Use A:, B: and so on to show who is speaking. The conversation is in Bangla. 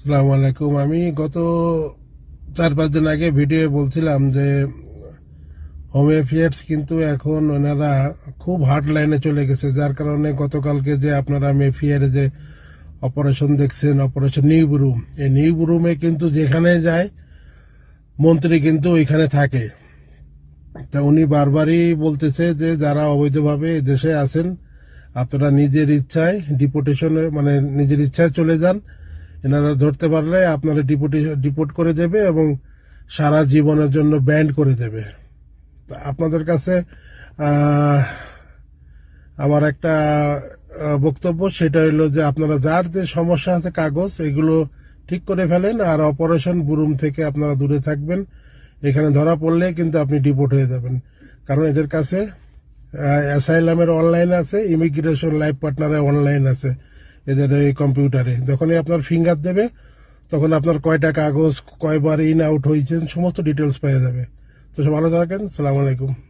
A: সালাম আলাইকুম। আমি গত চার, পাঁচ দিন আগে ভিডিও বলছিলাম যে হোম কিন্তু এখন ওনারা খুব হার্ড লাইনে চলে গেছে, যার কারণে গতকালকে যে আপনারা মেফিয়ারে যে অপারেশন দেখছেন অপারেশন নিউ রুম, এই নিউ রুমে কিন্তু যেখানে যায়, মন্ত্রী কিন্তু ওইখানে থাকে। তা উনি বারবারই বলতেছে যে যারা অবৈধভাবে দেশে আছেন, আপনারা নিজের ইচ্ছায় ডিপোটেশনে মানে নিজের ইচ্ছায় চলে যান। এনারা ধরতে পারলে আপনারা ডিপোটেশন ডিপোর্ট করে দেবে এবং সারা জীবনের জন্য ব্যান্ড করে দেবে। তা আপনাদের কাছে আমার একটা বক্তব্য, সেটা হলো যে আপনারা যার যে সমস্যা আছে কাগজ, এগুলো ঠিক করে ফেলেন আর অপারেশন বুরুম থেকে আপনারা দূরে থাকবেন। এখানে ধরা পড়লে কিন্তু আপনি ডিপোর্ট হয়ে যাবেন। কারণ এদের কাছে অ্যাসাইলামের অনলাইন আছে ইমিগ্রেশন লাইফ পার্টনারের অনলাইন আছে। এদের এই কম্পিউটারে। যখনই আপনার ফিঙ্গার দেবে, তখন আপনার কয়টা কাগজ, কয়বার ইন আউট হয়েছেন সমস্ত ডিটেলস পেয়ে যাবে। তো সব ভালো থাকেন, সালাম আলাইকুম।